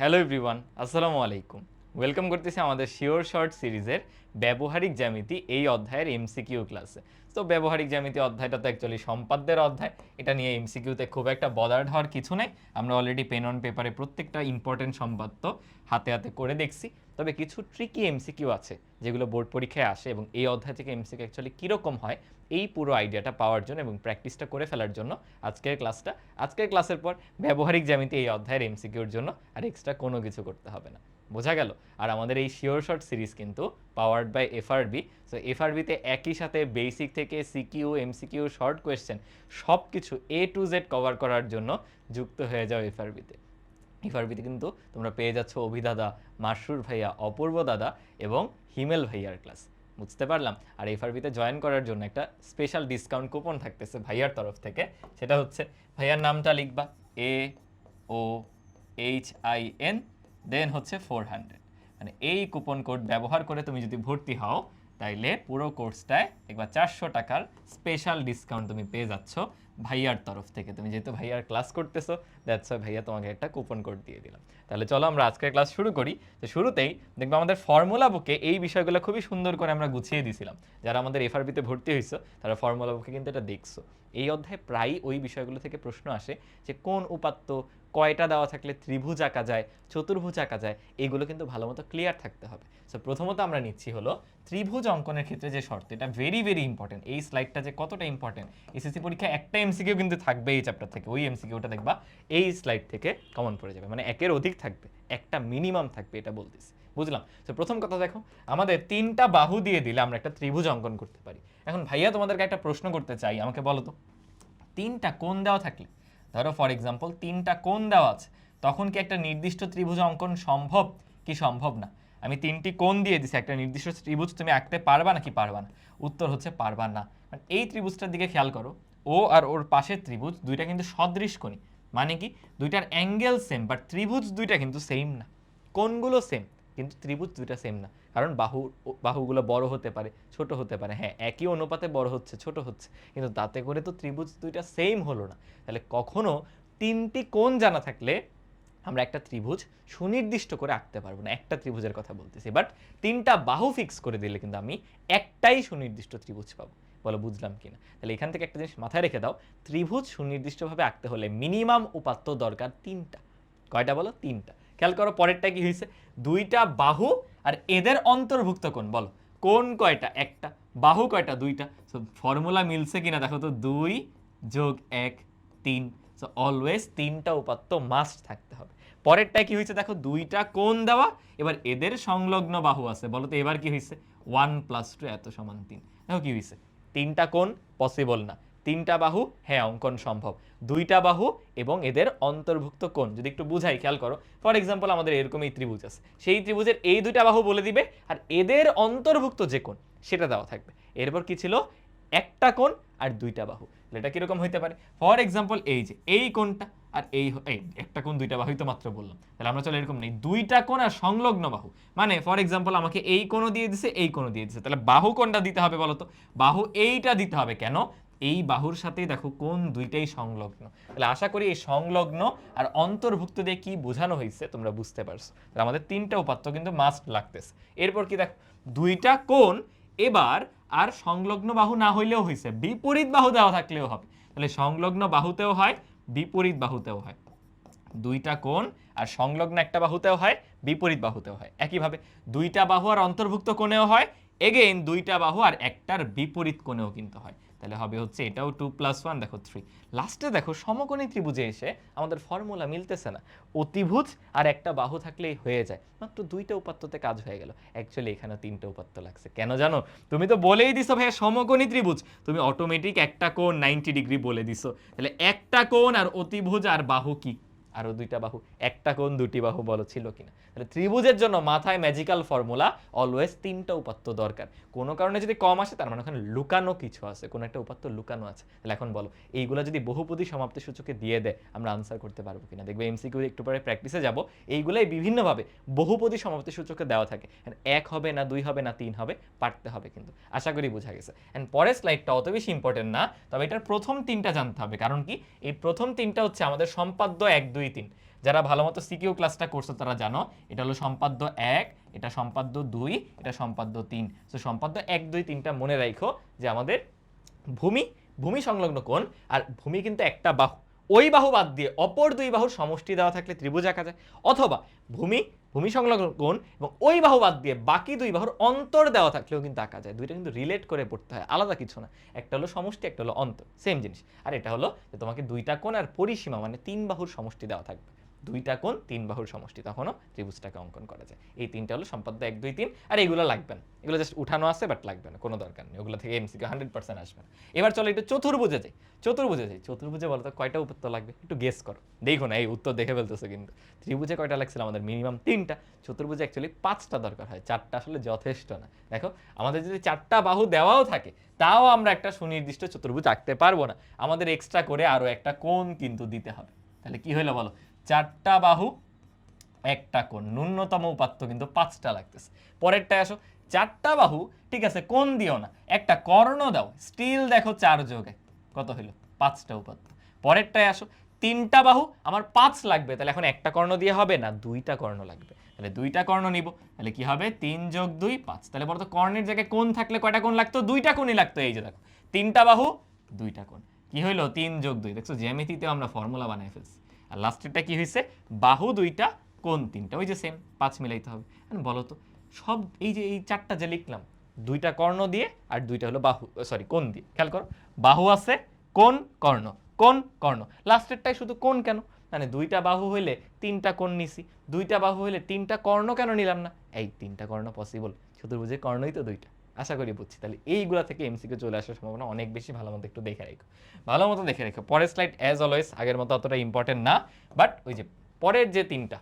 Hello everyone, আসসালামু আলাইকুম। Welcome করতেছি আমাদের শিওর শর্ট সিরিজের ব্যবহারিক জ্যামিতি এই অধ্যায়ের এমসিকিউ ক্লাসে তো ব্যবহারিক জ্যামিতি অধ্যায়টা তো অ্যাকচুয়ালি সম্পাদ্যের অধ্যায়। এটা নিয়ে এমসিকিউতে খুব একটা বদার্ড হওয়ার কিছু নেই। আমরা অলরেডি পেন অন পেপারে প্রত্যেকটা ইম্পর্টেন্ট সম্পাদ্য হাতে হাতে করে দেখছি। তবে কিছু ট্রিকি এমসিকিউ আছে, যেগুলো বোর্ড পরীক্ষায় আসে এবং এই অধ্যায় থেকে এমসিকিউ অ্যাকচুয়ালি কীরকম হয় এই পুরো আইডিয়াটা পাওয়ার জন্য এবং প্র্যাকটিসটা করে ফেলার জন্য আজকের ক্লাসটা আজকের ক্লাসের পর ব্যবহারিক জ্যামিতি এই অধ্যায়ের এমসিকিউর জন্য আর এক্সট্রা কোনো কিছু করতে হবে না। বোঝা গেল? আর আমাদের এই শিওর শর্ট সিরিজ কিন্তু পাওয়ার্ড বাই এফআরবি সো এফআরবিতে একই সাথে বেসিক থেকে সিকিউ এমসিকিউ শর্ট কোয়েশ্চেন সব কিছু এ টু জেড কভার করার জন্য যুক্ত হয়ে যাও এফআরবিতে এফআরবিতে কিন্তু তোমরা পেয়ে যাচ্ছ অভিদাদা মাসরুর ভাইয়া, অপূর্ব দাদা এবং হিমেল ভাইয়ার ক্লাস বুঝতে পারলাম। আর এফআরবিতে জয়েন করার জন্য একটা স্পেশাল ডিসকাউন্ট কুপন থাকতেছে ভাইয়ার তরফ থেকে। সেটা হচ্ছে, ভাইয়ার নামটা লিখবা A O H I N then হচ্ছে ফোর হান্ড্রেড মানে এই কুপন কোড ব্যবহার করে তুমি যদি ভর্তি হও, তাইলে পুরো কোর্সটায় একবার চারশো টাকার স্পেশাল ডিসকাউন্ট তুমি পেয়ে যাচ্ছ। ভাইয়ার তরফ থেকে। তুমি যেহেতু ভাইয়ার ক্লাস করতেছো দ্যাটস ওয়াই ভাইয়া তোমাকে একটা কুপন কোড দিয়ে দিলাম। তাহলে চলো আমরা আজকের ক্লাস শুরু করি। তো শুরুতেই দেখব আমাদের ফর্মুলা বুকে এই বিষয়গুলো খুবই সুন্দর করে আমরা গুছিয়ে দিয়েছিলাম যারা আমাদের এফআরবিতে ভর্তি হয়েছো তারা ফর্মুলা বুকে কিন্তু এটা দেখছ। এই অধ্যায়ে প্রায়ই ওই বিষয়গুলো থেকে প্রশ্ন আসে যে কোন উপাত্ত কয়টা দেওয়া থাকলে ত্রিভুজ আঁকা যায়, চতুর্ভুজ আঁকা যায়, এগুলো কিন্তু ভালো মতো ক্লিয়ার থাকতে হবে। সো প্রথমত আমরা নিচ্ছি হলো ত্রিভুজ অঙ্কনের ক্ষেত্রে যে শর্ত, এটা ভেরি ভেরি ইম্পর্টেন্ট এই স্লাইডটা যে কতটা ইম্পর্টেন্ট এসএসসি পরীক্ষায় একটা এমসিকিউ কিন্তু থাকবে এই চ্যাপ্টার থেকে, ওই এমসিকিউটা দেখবা, এই স্লাইড থেকে কমন পড়ে যাবে মানে একের অধিক থাকবে, একটা মিনিমাম থাকবে এটা বলতেছি, বুঝলাম? তো প্রথম কথা দেখো, আমাদের তিনটা বাহু দিয়ে দিলে আমরা একটা ত্রিভুজ অঙ্কন করতে পারি। এখন ভাইয়া তোমাদেরকে একটা প্রশ্ন করতে চাই, আমাকে বলো তো, তিনটা কোন দেওয়া থাকলে? ধরো ফর এক্সাম্পল তিনটা কোণ দেওয়া আছে, তখন কি একটা নির্দিষ্ট ত্রিভুজ অঙ্কন সম্ভব? কি সম্ভব না? আমি তিনটি কোণ দিয়ে দিছি, একটা নির্দিষ্ট ত্রিভুজ তুমি আঁকতে পারবা নাকি পারবা না? উত্তর হচ্ছে পারবা না। এই ত্রিভুজটার দিকে খেয়াল করো, ও আর ওর পাশের ত্রিভুজ দুইটা কিন্তু সদৃশ কোণী মানে কি? দুইটার অ্যাঙ্গেল সেম বাট ত্রিভুজ দুইটা কিন্তু সেম না। কোণগুলো সেম কিন্তু ত্রিভুজ দুইটা সেম না। কারণ বাহু, বাহুগুলো বড় হতে পারে, ছোট হতে পারে। হ্যাঁ একই অনুপাতে বড় হচ্ছে, ছোট হচ্ছে। কিন্তু তাতে করে তো ত্রিভুজ দুইটা সেম হলো না। তাহলে কখনো তিনটি কোণ জানা থাকলে আমরা একটা ত্রিভুজ সুনির্দিষ্ট করে আঁকতে পারব না। একটা ত্রিভুজের কথা বলতেছি। বাট তিনটা বাহু ফিক্স করে দিলে কিন্তু আমি একটাই সুনির্দিষ্ট ত্রিভুজ পাবো। বলো বুঝলাম কিনা? তাহলে এখান থেকে একটা জিনিস মাথায় রেখে দাও। ত্রিভুজ সুনির্দিষ্টভাবে আঁকতে হলে মিনিমাম উপাত্ত দরকার তিনটা। কয়টা বলো? তিনটা। খেয়াল করো পরেরটা কি হয়েছে? দুইটা বাহু আর এদের অন্তর্ভুক্ত কোণ, বলো। কোন কয়টা? একটা। বাহু কয়টা? দুইটা। সো ফর্মুলা মিলছে কিনা? দেখো তো, দুই যোগ এক, তিন। সো অলওয়েজ তিনটা উপাত্ত মাস্ট থাকতে হবে। পরেরটা কি হয়েছে? দেখো, দুইটা কোণ দেওয়া, এবার এদের সংলগ্ন বাহু আছে। বলো তো, এবার কি হয়েছে? ওয়ান প্লাস টু এত সমান তিন। দেখো কি হয়েছে? তিনটা কোণ পসিবল না। তিনটা বাহু হ্যাঁ অঙ্কন সম্ভব। দুইটা বাহু এবং এদের অন্তর্ভুক্ত কোণ। যদি একটু বুঝাই, খেয়াল করো। ফর এক্সাম্পল আমাদের এরকম এই ত্রিভুজ আছে। সেই ত্রিভুজের এই দুইটা বাহু বলে দিবে, আর এদের অন্তর্ভুক্ত যে কোণ, সেটা দেওয়া থাকবে। এরপর কি ছিল? একটা কোণ আর দুইটা বাহু। এটা কীরকম হইতে পারে? ফর এক্সাম্পল এই যে, এই কোণটা আর এই এই একটা কোণ, দুইটা বাহুই তো মাত্র বললাম। তাহলে আমরা চলো এরকম নেই। দুইটা কোণ আর সংলগ্ন বাহু। মানে ফর এক্সাম্পল আমাকে এই কোণও দিয়ে দিছে, এই কোণও দিয়ে দিছে। তাহলে বাহু কোনটা দিতে হবে বলো তো বাহু এইটা দিতে হবে কেন? এই বাহুর সাথেই দেখো কোন দুইটাই সংলগ্ন। তাহলে আশা করি এই সংলগ্ন আর অন্তর্ভুক্ত দিয়ে কি বোঝানো হয়েছে তোমরা বুঝতে পারছ। তাহলে আমাদের তিনটা উপাত্ত কিন্তু মাস্ট লাগতেছে। এরপর কি দেখো, দুইটা কোণ এবার আর সংলগ্ন বাহু না হইলেও হয়েছে বিপরীত বাহু দেওয়া থাকলেও হবে। তাহলে সংলগ্ন বাহুতেও হয়, বিপরীত বাহুতেও হয়। দুইটা কোণ আর সংলগ্ন একটা বাহুতেও হয়, বিপরীত বাহুতেও হয়। একইভাবে দুইটা বাহু আর অন্তর্ভুক্ত কোণেও হয় এগেইন দুইটা বাহু আর একটার বিপরীত কোণেও কিন্তু হয়। তাহলে হবে হচ্ছে এটাও টু প্লাস ওয়ান দেখো থ্রি লাস্টে দেখো সমকোণী ত্রিভুজে এসে আমাদের ফর্মুলা মিলতেছে না। অতিভুজ আর একটা বাহু থাকলেই হয়ে যায়। মাত্র দুইটা উপাত্ততে কাজ হয়ে গেল। অ্যাকচুয়ালি এখানে তিনটে উপাত্ত লাগছে। কেন জানো? তুমি তো বলেই দিছো ভাইয়া সমকোণী ত্রিভুজ। তুমি অটোমেটিক একটা কোণ নাইনটি ডিগ্রি বলে দিছো। তাহলে একটা কোণ আর অতিভুজ আর বাহু কি? আরও দুইটা বাহু, একটা কোণ, দুটি বাহু বলো ছিল কিনা। তাহলে ত্রিভুজের জন্য মাথায় ম্যাজিক্যাল ফর্মুলা অলওয়েজ তিনটা উপাত্ত দরকার। কোনো কারণে যদি কম আসে, তার মানে ওখানে লুকানো কিছু আছে, কোনো একটা উপাত্ত লুকানো আছে। তাহলে এখন বলো, এইগুলো যদি বহুপদী সমাপ্তি সূচকে দিয়ে দেয়, আমরা আনসার করতে পারব কিনা? দেখবে এমসিকিউ একটু পরে প্র্যাকটিসে যাব। এইগুলাই বিভিন্নভাবে বহুপদী সমাপ্তি সূচকে দেওয়া থাকে। এক হবে না, দুই হবে না, তিন হবে, পারতে হবে কিন্তু। আশা করি বোঝা গেছে। অ্যান্ড পরের স্লাইডটা অত বেশি ইম্পর্টেন্ট না, তবে এটার প্রথম তিনটা জানতে হবে। কারণ কি? এই প্রথম তিনটা হচ্ছে আমাদের সম্পাদ্য এক, দুই তিন। যারা ভালো মতো সিকিউ ক্লাসটা করছ, তারা জানো, এটা হলো সম্পাদ্য এক, এটা সম্পাদ্য দুই, এটা সম্পাদ্য তিন। তো সম্পাদ্য এক, দুই, তিনটা মনে রাখো যে আমাদের ভূমি ভূমি সংলগ্ন কোন আর ভূমি কিন্তু একটা বাহু। ওই বাহু বাদ দিয়ে অপর দুই বাহুর সমষ্টি দেওয়া থাকলে ত্রিভুজ আঁকা যায়। অথবা ভূমি ভূমি সংলগ্ন কোণ এবং ওই বাহু বাদ দিয়ে বাকি দুই বাহুর অন্তর দেওয়া থাকলেও কিন্তু আঁকা যায়। দুইটা কিন্তু রিলেট করে পড়তে হয়, আলাদা কিছু না। একটা হলো সমষ্টি, একটা হলো অন্তর সেম জিনিস। আর এটা হলো যে তোমাকে দুইটা কোণ আর পরিসীমা মানে তিন বাহুর সমষ্টি দেওয়া থাকবে। দুইটা কোণ, তিন বাহুর সমষ্টি। তখনও ত্রিভুজটাকে অঙ্কন করা যায়। এই তিনটা হলো সম্পাদ্য এক, দুই, তিন। আর এগুলো লাগবে না। এগুলো জাস্ট উঠানো আছে বাট লাগবে না। কোনো দরকার নেই। ওগুলো থেকে এমসিকিউ হান্ড্রেড পার্সেন্ট আসবে না। এবার চলো একটু চতুর্ভুজে যাই। চতুর্ভুজে যাই। চতুর্ভুজে বলো তো কয়টা উত্তর লাগবে? একটু গেস করো। দেখো না, এই উত্তর দেখে ফেলতেছো কিন্তু। ত্রিভুজে কয়টা লাগছিল? আমাদের মিনিমাম তিনটা। চতুর্ভুজে অ্যাকচুয়ালি পাঁচটা দরকার হয়। চারটা আসলে যথেষ্ট না। দেখো, আমাদের যদি চারটা বাহু দেওয়াও থাকে, তাও আমরা একটা সুনির্দিষ্ট চতুর্ভুজ আঁকতে পারব না। আমাদের এক্সট্রা করে আরও একটা কোণ কিন্তু দিতে হবে। তাহলে কি হলো বলো? চারটা বাহু, একটা কোণ। ন্যূনতম উপাত্ত কিন্তু পাঁচটা লাগতেছে। পরেরটায় আসো। চারটা বাহু, ঠিক আছে কোন দিও না, একটা কর্ণ দাও। স্টিল দেখো চার যোগে, কত হইল? পাঁচটা উপাত্ত। পরেরটায় আসো। তিনটা বাহু, আমার পাঁচ লাগবে, তাহলে এখন একটা কর্ণ দিয়ে হবে না দুইটা কর্ণ লাগবে? তাহলে দুইটা কর্ণ নিব, তাহলে কি হবে? তিন যোগ দুই, পাঁচ। তাহলে বলতো কর্ণের জায়গায় কোন থাকলে কয়টা কোণ লাগতো? দুইটা কোণই লাগতো, এই যে দেখো। তিনটা বাহু, দুইটা কোণ। কি হইল? তিন যোগ দুই। দেখছ জ্যামিতিতে আমরা ফর্মুলা বানাই ফেলছি। আর লাস্টেরটা কি হয়েছে বাহু দুইটা কোন তিনটা। ওই যে সেম পাঁচ মিলাইতে হবে। বলো তো, সব এই যে এই চারটা যে লিখলাম, দুইটা কর্ণ দিয়ে আর দুইটা হলো বাহু সরি কোন দিয়ে। খেয়াল করো, বাহু আছে কোন কর্ণ। কোন কর্ণ। লাস্টেরটাই শুধু কোন কেন? মানে দুইটা বাহু হইলে তিনটা কোণ নিছি, দুইটা বাহু হইলে তিনটা কর্ণ কেন নিলাম না? এই তিনটা কর্ণ পসিবল শুধু বুঝে কর্ণই তো দুইটা। আশা করি বুঝছি। তাহলে এইগুলা থেকে এমসিকিউ চলে আসার সম্ভাবনা অনেক বেশি। ভালো মতো একটু দেখে রেখো। ভালো মতো দেখে রেখো। পরের স্লাইড অ্যাজ অলওয়েজ আগের মতো অতটা ইম্পর্টেন্ট না। বাট ওই যে পরের যে তিনটা,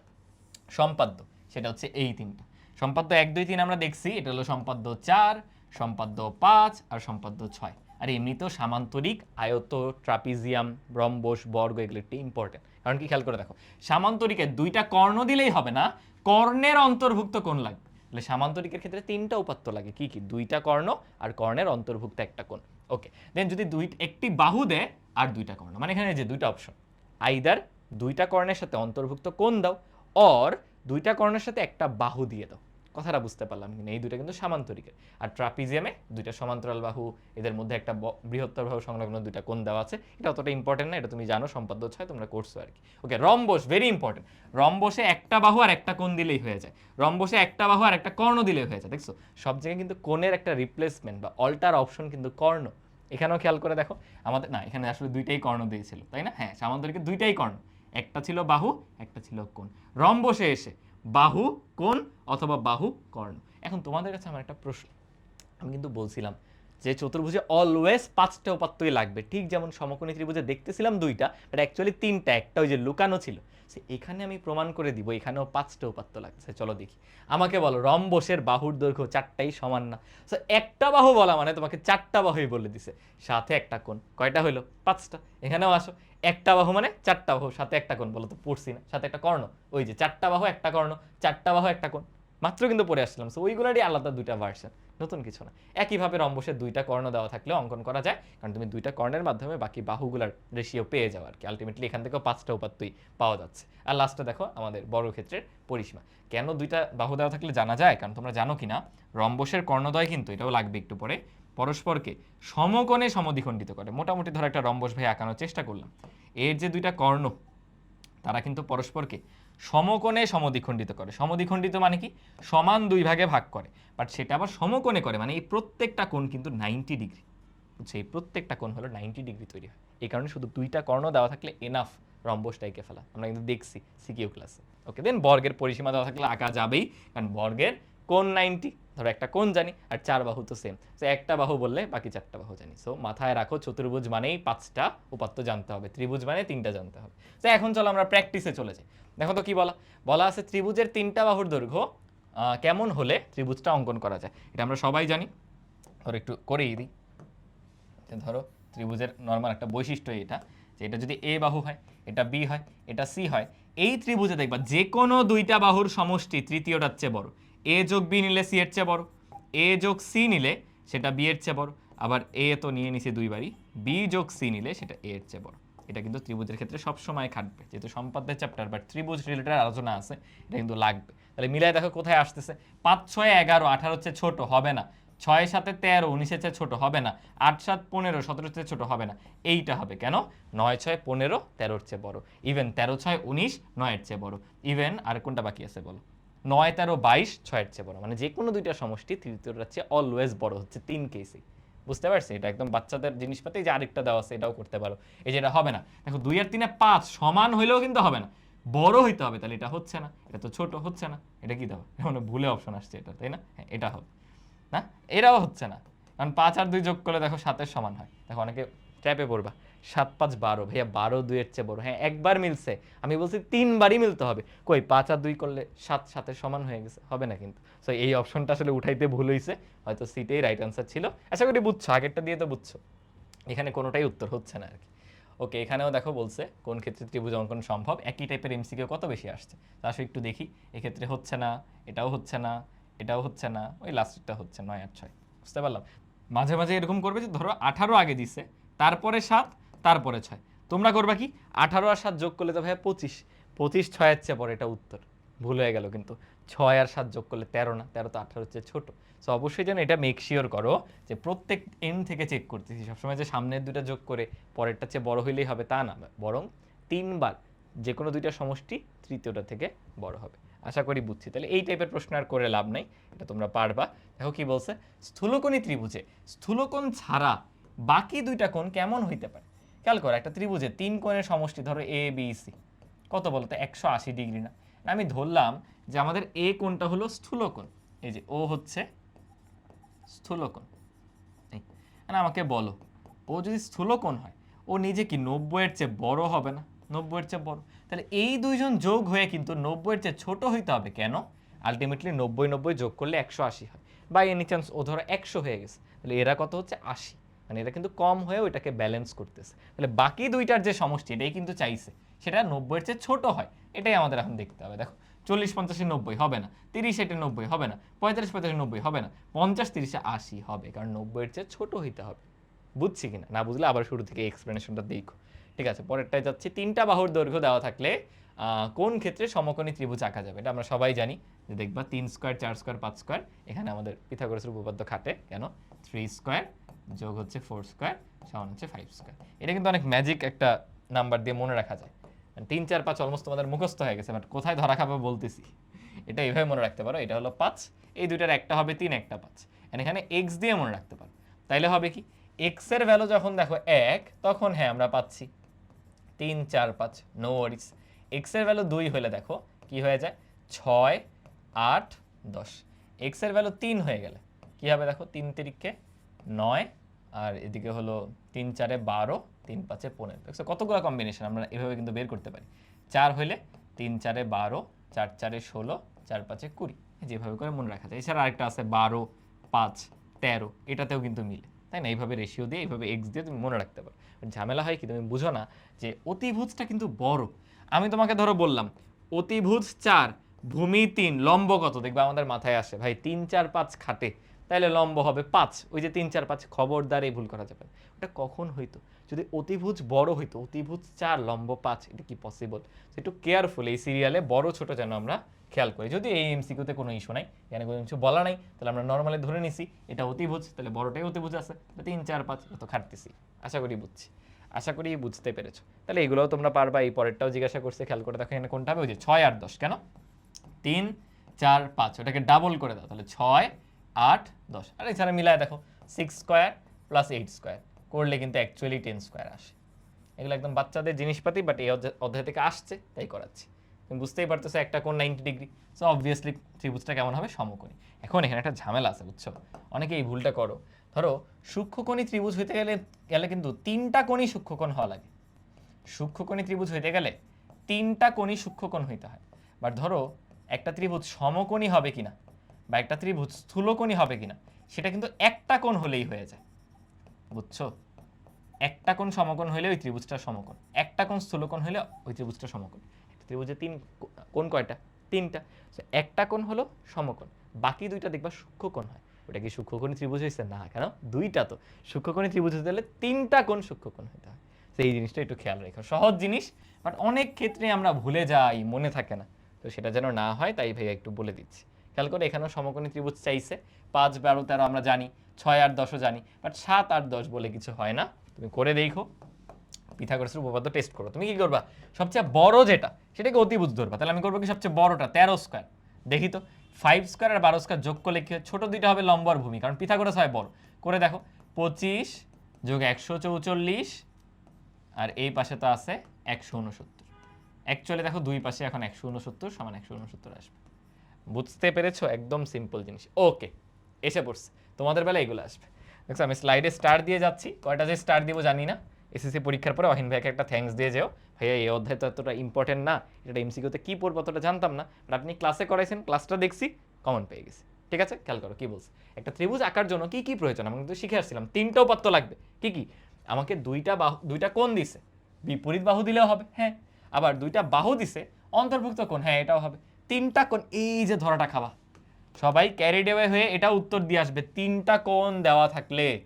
সম্পাদ্য, সেটা হচ্ছে এই তিনটা। সম্পাদ্য এক, দুই, তিন আমরা দেখছি। এটা হলো সম্পাদ্য চার, সম্পাদ্য পাঁচ আর সম্পাদ্য ছয়। আর এমনিতেও সামান্তরিক, আয়ত, ট্রাপিজিয়াম ব্রম্বস বর্গ, এগুলো একটু ইম্পর্টেন্ট কারণ কি, খেয়াল করে দেখো সামান্তরিকে দুইটা কর্ণ দিলেই হবে না। কর্ণের অন্তর্ভুক্ত কোন লাগবে। তাহলে সামান্তরিকের ক্ষেত্রে তিনটা উপাত্ত লাগে। কি কি? দুইটা কর্ণ আর কর্ণের অন্তর্ভুক্ত একটা কোণ। ওকে দেন যদি দুই, একটি বাহু দেয়, আর দুইটা কর্ণ। মানে এখানে যে দুইটা অপশন আইদার দুইটা কর্ণের সাথে অন্তর্ভুক্ত কোণ দাও অর দুইটা কর্ণের সাথে একটা বাহু দিয়ে দাও। কথাটা বুঝতে পারলাম কিনা এই দুইটা কিন্তু সামান্তরিকের। আর ট্রাপিজিয়ামে দুইটা সমান্তরাল বাহু, এদের মধ্যে একটা বৃহত্তর বাহু সংলগ্ন দুইটা কোণ দেওয়া আছে। এটা অতটা ইম্পর্টেন্ট না, এটা তুমি জানো, সম্পাদ্য ছয় তোমরা করছ আর কি। ওকে রম্বস ভেরি ইম্পর্টেন্ট রম্বসে একটা বাহু আর একটা কোণ দিলেই হয়ে যায়। রম্বসে একটা বাহু আর একটা কর্ণ দিলেই হয়ে যায়, দেখছ? সব জায়গায় কিন্তু কোণের একটা রিপ্লেসমেন্ট বা অল্টার অপশন কিন্তু কর্ণ। এখানেও খেয়াল করে দেখো, আমাদের না, এখানে আসলে দুইটাই কর্ণ দিয়েছিল, তাই না? হ্যাঁ সামান্তরিকে দুইটাই কর্ণ। একটা ছিল বাহু, একটা ছিল কোণ। রম্বসে এসে বাহু, কোণ অথবা বাহু, কর্ণ। এখন তোমাদের কাছে আমার একটা প্রশ্ন। আমি কিন্তু বলছিলাম যে চতুর্ভুজে অলওয়েজ পাঁচটা উপাত্তই লাগবে। ঠিক যেমন সমকোণী ত্রিভুজে দেখতেছিলাম দুইটা বাট অ্যাকচুয়ালি তিনটা, একটা ওই যে লুকানো ছিল। সে এখানে আমি প্রমাণ করে দিব, এখানেও পাঁচটা উপাত্ত লাগছে। চলো দেখি। আমাকে বলো, রম্বসের বাহুর দৈর্ঘ্য চারটাই সমান না? সো একটা বাহু বলা মানে তোমাকে চারটা বাহুই বলে দিছে। সাথে একটা কোণ। কয়টা হইল? পাঁচটা। এখানেও আসো। একটা বাহু মানে চারটা বাহু, সাথে একটা কোণ, বলো তো, পড়ছি না। সাথে একটা কর্ণ, ওই যে চারটা বাহু, একটা কর্ণ, চারটা বাহু, একটা কোণ। মাত্র কিন্তু পড়ে আসলাম সো ওইগুলোরই আলাদা দুইটা ভার্সন নতুন কিছু না। একইভাবে রম্বসের দুইটা কর্ণ দেওয়া থাকলে অঙ্কন করা যায়, কারণ তুমি দুইটা কর্ণের মাধ্যমে বাকি বাহুগুলার রেশিও পেয়ে যাও আর কি। আলটিমেটলি এখান থেকেও পাঁচটা উপাত্তই পাওয়া যাচ্ছে। আর লাস্টে দেখো, আমাদের বড় ক্ষেত্রের পরিসীমা। কেন দুইটা বাহু দেওয়া থাকলে জানা যায়? কারণ তোমরা জানো কি না রম্বসের কর্ণদ্বয় কিন্তু, এটাও লাগবে একটু পরে, পরস্পরকে সমকোণে সমদ্বিখণ্ডিত করে। মোটামুটি ধরো একটা রম্বস ভাই আঁকানোর চেষ্টা করলাম। এর যে দুইটা কর্ণ, তারা কিন্তু পরস্পরকে সমকোণে সমদ্বিখণ্ডিত করে। সমদ্বিখণ্ডিত মানে কি? সমান দুই ভাগে ভাগ করে। বাট সেটা আবার সমকোণে করে মানে এই প্রত্যেকটা কোণ কিন্তু নাইনটি ডিগ্রি বুঝছ? এই প্রত্যেকটা কোণ হলো নাইনটি ডিগ্রি তৈরি হয়। এই কারণে শুধু দুইটা কর্ণ দেওয়া থাকলে এনাফ রম্বসটাইকে ফেলা। আমরা কিন্তু দেখছি সিকিউ ক্লাসে। ওকে দেন বর্গের পরিসীমা দেওয়া থাকলে আঁকা যাবেই, কারণ বর্গের কোন নাইনটি ধরো একটা কোণ জানি, আর চার বাহু তো সেম তো একটা বাহু বললে বাকি চারটা বাহু জানি। সো মাথায় রাখো, চতুর্ভুজ মানেই পাঁচটা, উপাত্ত জানতে হবে। ত্রিভুজ মানে তিনটা জানতে হবে। তো এখন চলো আমরা প্র্যাকটিসে চলে যাই। দেখো তো কি বলা বলা আছে ত্রিভুজের তিনটা বাহুর দৈর্ঘ্য কেমন হলে ত্রিভুজটা অঙ্কন করা যায়। এটা আমরা সবাই জানি। ধরো একটু করেই দিই। যে ধরো ত্রিভুজের নর্মাল একটা বৈশিষ্ট্য এটা, যে এটা যদি এ বাহু হয়, এটা বি হয়, এটা সি হয়, এই ত্রিভুজে দেখবা যে কোনো দুইটা বাহুর সমষ্টি তৃতীয়টার চেয়ে বড়। এ যোগ বি নিলে সি এর চেয়ে বড় এ যোগ সি নিলে সেটা বি এর চেয়ে বড়, আবার এ তো নিয়ে নিছে দুইবারই বি যোগ সি নিলে সেটা এ এর চেয়ে বড়। এটা কিন্তু ত্রিভুজের ক্ষেত্রে সব সময় খাটবে। যেহেতু সম্পাদ্যের চ্যাপ্টার বাট ত্রিভুজ রিলেটেড আলোচনা আছে, এটা কিন্তু লাগবে। তাহলে মিলাই দেখো কোথায় আসতেছে। পাঁচ, ছয়, এগারো, আঠারো হচ্ছে ছোট, হবে না। ছয় সাথে তেরো উনিশের চেয়ে ছোট, হবে না। আট, সাত, পনেরো সতেরোর চেয়ে ছোট, হবে না। এইটা হবে কেন? নয়, ছয়, পনেরো, তেরোর চেয়ে বড়। ইভেন তেরো, ছয়, উনিশ, নয়ের চেয়ে বড়। ইভেন আর কোনটা বাকি আছে বলো? নয়, তেরো, বাইশ, ছয়ের চেয়ে বড়। মানে যে কোনো দুইটা সমষ্টি তৃতীয়টার চেয়ে অলওয়েজ বড় হচ্ছে তিন কেসি বুঝতে পারছি এটা একদম বাচ্চাদের জিনিসপাতি, যে আরেকটা দেওয়া আছে, এটাও করতে পারো। এই যে এটা হবে না। দেখো, দুই আর তিনে পাঁচ, সমান হইলেও কিন্তু হবে না। বড় হইতে হবে, তাহলে এটা হচ্ছে না। এটা তো ছোট, হচ্ছে না। এটা কি দেওয়া? মানে ভুলে অপশন আসছে এটা, তাই না? হ্যাঁ এটা হবে। না? এটাও হচ্ছে না। কারণ পাঁচ আর দুই যোগ করলে দেখো সাতের সমান হয়। দেখো, অনেকে ট্র্যাপে পড়বা। সাত পাঁচ বারো, ভাইয়া বারো দুইয়ের চেয়ে বড়। হ্যাঁ একবার মিলছে। আমি বলছি তিনবারই মিলতে হবে। কই, পাঁচ আর দুই করলে সাত, সাতের সমান হয়ে গেছে। হবে না কিন্তু। সো এই অপশনটা আসলে উঠাইতে ভুল হয়েছে হয়তো সিটেই রাইট আনসার ছিল। আশা করি বুঝছ, আগেরটা দিয়ে তো বুঝছ। এখানে কোনোটাই উত্তর হচ্ছে না আর কি ওকে এখানেও দেখো বলছে, কোন ক্ষেত্রে ত্রিভুজ অঙ্কন সম্ভব? একই টাইপের এমসিকিউ কত বেশি আসছে? তা আসলে একটু দেখি। এক্ষেত্রে হচ্ছে না, এটাও হচ্ছে না, এটাও হচ্ছে না, ওই লাস্টেরটা হচ্ছে নয় আর ছয়। বুঝতে পারলাম? মাঝে মাঝে এরকম করবে যে ধরো আঠারো আগে দিছে, তারপরে সাত তারপরে ছয়। তোমরা করবা কি? আঠারো আর সাত যোগ করলে তো ভাইয়া পঁচিশ। পঁচিশ ছয়ের চেয়ে পরে এটা উত্তর। ভুল হয়ে গেল কিন্তু। ছয় আর সাত যোগ করলে তেরো না, তেরো তো আঠারোর চেয়ে ছোটো। সো অবশ্যই যেন এটা মেক শিওর করো যে প্রত্যেক এন থেকে চেক করতেছি। সবসময় যে সামনের দুটো যোগ করে পরেরটা চেয়ে বড় হইলেই হবে তা না। বরং তিনবার যে কোনো দুইটা সমষ্টি তৃতীয়টা থেকে বড় হবে। আশা করি বুঝছি। তাহলে এই টাইপের প্রশ্ন আর করে লাভ নাই। এটা তোমরা পারবা। দেখো কি বলছে? স্থূলকোণী ত্রিভুজে স্থূলকোণ ছাড়া বাকি দুইটা কোণ কেমন হইতে পারে? খেয়াল করো, একটা ত্রিভুজে তিন কোণের সমষ্টি, ধরো এ বি সি কত বলতো? একশো আশি ডিগ্রি না। আমি ধরলাম যে আমাদের এ কোণটা হলো স্থূলকোণ এই যে ও হচ্ছে স্থূলকোণ এই মানে আমাকে বলো, ও যদি স্থূলকোণ হয়, ও নিজে কি নব্বইয়ের চেয়ে বড় হবে না? নব্বইয়ের চেয়ে বড়। তাহলে এই দুইজন যোগ হয়ে কিন্তু নব্বইয়ের চেয়ে ছোট হইতে হবে কেন? আলটিমেটলি নব্বই নব্বই যোগ করলে একশো আশি হয়। বা এনি চান্স ও ধরো একশো হয়ে গেছে। তাহলে এরা কত হচ্ছে? আশি। মানে এটা কিন্তু কম হয়ে ওইটাকে ব্যালেন্স করতেছে। তাহলে বাকি দুইটার যে সমষ্টি, এটাই কিন্তু চাইছে। সেটা নব্বইয়ের চেয়ে ছোট হয়। এটাই আমাদের এখন দেখতে হবে। দেখো, চল্লিশ পঞ্চাশে নব্বই হবে না, তিরিশ এটে নব্বই হবে না, পঁয়তাল্লিশ পঁয়তাল্লিশ নব্বই হবে না, পঞ্চাশ তিরিশে আশি হবে, কারণ নব্বইয়ের চেয়ে ছোট হইতে হবে। বুঝছি কিনা? না বুঝলে আবার শুরু থেকে এক্সপ্লেনেশনটা দেখো। ঠিক আছে, পরেরটায় যাচ্ছি। তিনটা বাহুর দৈর্ঘ্য দেওয়া থাকলে কোন ক্ষেত্রে সমকোণী ত্রিভুজ আঁকা যাবে? এটা আমরা সবাই জানি যে দেখবা তিন স্কোয়ার চার স্কোয়ার পাঁচ স্কোয়ার এখানে আমাদের পিথাগোরাসের উপপাদ্য খাটে। কেন? থ্রি স্কোয়ার যোগ হচ্ছে ফোর স্কোয়ার সমান হচ্ছে ফাইভ স্কোয়ার এটা কিন্তু অনেক ম্যাজিক একটা নাম্বার দিয়ে মনে রাখা যায়। মানে তিন, চার, পাঁচ অলমোস্ট তোমাদের মুখস্থ হয়ে গেছে বাট কোথায় ধরা খাবে বলতেছি। এটা এইভাবে মনে রাখতে পারো, এটা হলো পাঁচ, এই দুইটার একটা হবে তিন, একটা পাঁচ। এখানে এক্স দিয়ে মনে রাখতে পারো। তাইলে হবে কি? এক্সের ভ্যালু যখন দেখো এক, তখন হ্যাঁ আমরা পাচ্ছি। তিন, চার, পাঁচ নো ওয়ারিস এক্সের ভ্যালু দুই হলে দেখো, কি হয়ে যায়? ছয়, আট, দশ। এক্সের ভ্যালু তিন হয়ে গেলে, কি হবে দেখো? তিন তিরিখে নয়, আর এদিকে হলো তিন চারে বারো, তিন পাঁচে পনেরো। দেখছ, কতগুলো কম্বিনেশন আমরা এভাবে কিন্তু বের করতে পারি। চার হইলে তিন চারে বারো, চার চারে ষোলো, চার পাঁচে কুড়ি। যেভাবে করে মনে রাখা যায়। এছাড়া আরেকটা আছে, বারো, পাঁচ, তেরো। এটাতেও কিন্তু মিলে, তাই না? এইভাবে রেশিও দিয়ে, এইভাবে এক্স দিয়ে তুমি মনে রাখতে পারো। ঝামেলা হয় কি? তুমি বুঝো না যে অতিভুজটা কিন্তু বড়। আমি তোমাকে ধরো বললাম, অতিভুজ চার, ভূমি তিন, লম্ব কত? দেখবে আমাদের মাথায় আসে। ভাই, তিন, চার, পাঁচ খাটে। তাহলে লম্ব হবে পাঁচ। ওই যে তিন, চার, পাঁচ, খবরদার, এই ভুল করা যাবে ওটা কখন হইতো? যদি অতিভুজ বড় হইতো, অতিভুজ চার, লম্ব পাঁচ, এটা কি পসিবল একটু কেয়ারফুল এই সিরিয়ালে বড়, ছোট যেন আমরা খেয়াল করি। যদি এই এমসিকিউতে কোনো ইস্যু নাই, এখানে কোনো কিছু বলা নাই, তাহলে আমরা নর্মালি ধরে নিছি, এটা অতিভুজ, তাহলে বড়টাই অতিভুজ আছে। তিন, চার, পাঁচ তো খাটতেছি। আশা করি বুঝছি। আশা করি বুঝতে পেরেছ। তাহলে এগুলোও তোমরা পারবা, এই পরেরটাও জিজ্ঞাসা করছে, খেয়াল করে দেখো এখানে কোনটা হবে, ওই যে ছয় আর দশ, কেন? তিন, চার, পাঁচ, ওটাকে ডাবল করে দাও, তাহলে ছয়, আট, দশ। আর এছাড়া মিলায় দেখো six square plus eight square করলে কিন্তু অ্যাকচুয়ালি টেন স্কোয়ার আসে। এগুলো একদম বাচ্চাদের জিনিসপাতি বাট এই অধ্যায়- থেকে আসছে, তাই করাচ্ছি। তুমি বুঝতেই পারতেছো, একটা কোন নাইনটি ডিগ্রি সো অবভিয়াসলি ত্রিভুজটা কেমন হবে? সমকোণী। এখন এখানে একটা ঝামেলা আছে, বুঝছ? অনেকে এই ভুলটা করো। ধরো সূক্ষ্মকোণী ত্রিভুজ হইতে গেলে গেলে কিন্তু তিনটা কোণই সূক্ষ্মকোণ হওয়া লাগে। সূক্ষ্মকোণী ত্রিভুজ হইতে গেলে তিনটা কোণই সূক্ষ্মকোণ হইতে হয়। বাট ধরো, একটা ত্রিভুজ সমকোণী হবে কিনা, বা একটা ত্রিভুজ স্থূলকোণী হবে কিনা, সেটা কিন্তু একটা কোণ হলেই হয়ে যায়। বুঝছ? একটা কোণ সমকোণ হলে ওই ত্রিভুজটা সমকোণ, একটা কোণ স্থূলকোণ হলে ওই ত্রিভুজটা সমকোণ। ত্রিভুজে তিন কোণ কয়টা? তিনটা। একটা কোণ হলো সমকোণ, বাকি দুইটা দেখবা সূক্ষ্মকোণ হয়। ওটা কি সূক্ষ্মকোণী ত্রিভুজ হয়েছে? না, কেন? দুইটা তো। সূক্ষ্মকোণী ত্রিভুজ হতে হলে তিনটা কোণ সূক্ষ্মকোণ হতে হয়। তো এই জিনিসটা একটু খেয়াল রেখো। সহজ জিনিস বাট অনেক ক্ষেত্রে আমরা ভুলে যাই, মনে থাকে না। তো সেটা যেন না হয়, তাই ভাইয়া একটু বলে দিচ্ছি। খেয়াল করে এখানেও সমকোণী ত্রিভুজ চাইছে। পাঁচ, বারো, তেরো আমরা জানি, ছয় আট দশও জানি বাট সাত আট দশ বলে কিছু হয় না। তুমি করে দেখো। পিথাগোরাসের উপপাদ্য টেস্ট করো। তুমি কি করবা? সবচেয়ে বড় যেটা, সেটাকে অতিভুজ ধরবা। তাহলে আমি করব কি সবচেয়ে বড়টা? তেরো স্কোয়ার দেখি তো। ফাইভ স্কোয়ার আর বারো স্কোয়ার যোগ করলে কি হয়? ছোটো দুইটা হবে লম্বর ভূমি, কারণ পিথাগোরাস হয় বড়। করে দেখো, পঁচিশ যোগ একশো চৌচল্লিশ, আর এই পাশে তো আছে একশো উনসত্তর। অ্যাকচুয়ালি দেখো, দুই পাশে এখন একশো উনসত্তর সমান একশো উনসত্তর আসবে। বুঝতে পেরেছ? একদম সিম্পল জিনিস। ওকে এসে পড়ছে। তোমাদের বেলা এগুলো আসবে। দেখছ, আমি স্লাইডে স্টার দিয়ে যাচ্ছি। কয়টা যে স্টার দিব জানি না। এসএসসি পরীক্ষার পরে অহিন ভাইকে একটা থ্যাঙ্কস দিয়ে যেও। ভাইয়া, এই অধ্যায় তো এতটা ইম্পর্টেন্ট না। এটা এমসিকিউতে কী পড়ব অতটা জানতাম না। বাট আপনি ক্লাসে করাইছেন ক্লাসটা দেখছি কমন পেয়ে গেছি। ঠিক আছে? খেয়াল করো, কি বলছে? একটা ত্রিভুজ আঁকার জন্য কী কী প্রয়োজন? আমি কিন্তু শিখে আসছিলাম, তিনটা উপাত্ত লাগবে। কি কি? আমাকে দুইটা বাহু, দুইটা কোণ দিছে। বিপরীত বাহু দিলেও হবে হ্যাঁ। আবার দুইটা বাহু দিছে, অন্তর্ভুক্ত কোণ হ্যাঁ এটাও হবে। তিনটা কোণ, এই যে ধরাটা খাওয়া। সবাই ক্যারিড অ্যাওয়ে হয়ে এটা উত্তর দিয়ে আসবে, তিনটা কোণ দেওয়া থাকলে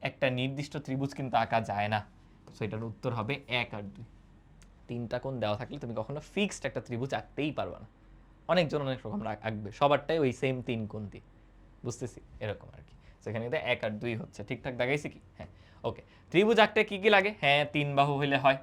একটা নির্দিষ্ট ত্রিভুজ কিন্তু আঁকা যায় না। সো এটার উত্তর হবে এক আর দুই। তিনটা কোণ দেওয়া থাকলে তুমি কখনো ফিক্সড একটা ত্রিভুজ আঁকতেই পারবে না। অনেকজন অনেক রকম আঁকবে, সবারটাই ওই সেম তিন কোণ দিয়ে। বুঝতেছি? এরকম আর কি। সেখানে কিন্তু এক আর দুই হচ্ছে। ঠিকঠাক দেখাইছি কি? হ্যাঁ। ওকে ত্রিভুজ আঁকতে কি কি লাগে? হ্যাঁ তিন বাহু হইলে হয়।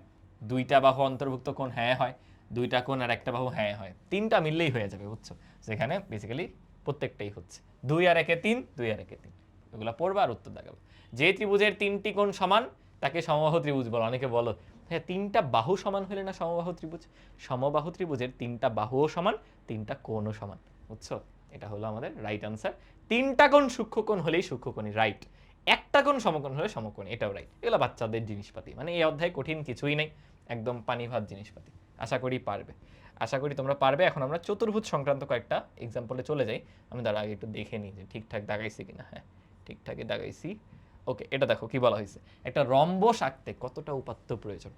দুইটা বাহু অন্তর্ভুক্ত কোণ হ্যাঁ হয়। দুইটা কোণ আর একটা বাহু হ্যাঁ হয়। তিনটা মিললেই হয়ে যাবে, বুঝছ? সেখানে বেসিক্যালি প্রত্যেকটাই হচ্ছে। দুই আর একে তিন, দুই আর একে তিন। এগুলো পড়বা আর উত্তর দেখাবে। যে ত্রিভুজের তিনটি কোণ সমান, তাকে সমবাহু ত্রিভুজ বলো। অনেকে বলো হ্যাঁ তিনটা বাহু সমান হলে না সমবাহু ত্রিভুজ? সমবাহু ত্রিভুজের তিনটা বাহুও সমান, তিনটা কোণও সমান, বুঝছ? এটা হলো আমাদের রাইট আনসার তিনটা কোণ সূক্ষ্মকোণ হলেই সূক্ষ্মকোণী রাইট একটা কোণ সমকোণ হলে সমকোণ এটাও রাইট এগুলো বাচ্চাদের জিনিসপাতি মানে এই অধ্যায় কঠিন কিছুই নেই, একদম পানি ভাত জিনিসপাতি। আশা করি পারবে। আশা করি তোমরা পারবে। এখন আমরা চতুর্ভুজ সংক্রান্ত কয়েকটা এক্সাম্পলে চলে যাই। আমি তার আগে একটু দেখে নিই যে ঠিকঠাক দাগাইছি কিনা। হ্যাঁ ঠিকঠাকই দাগাইছি। ওকে এটা দেখো, কি বলা হয়েছে? একটা রম্বস আঁকতে কতটা উপাত্ত প্রয়োজন?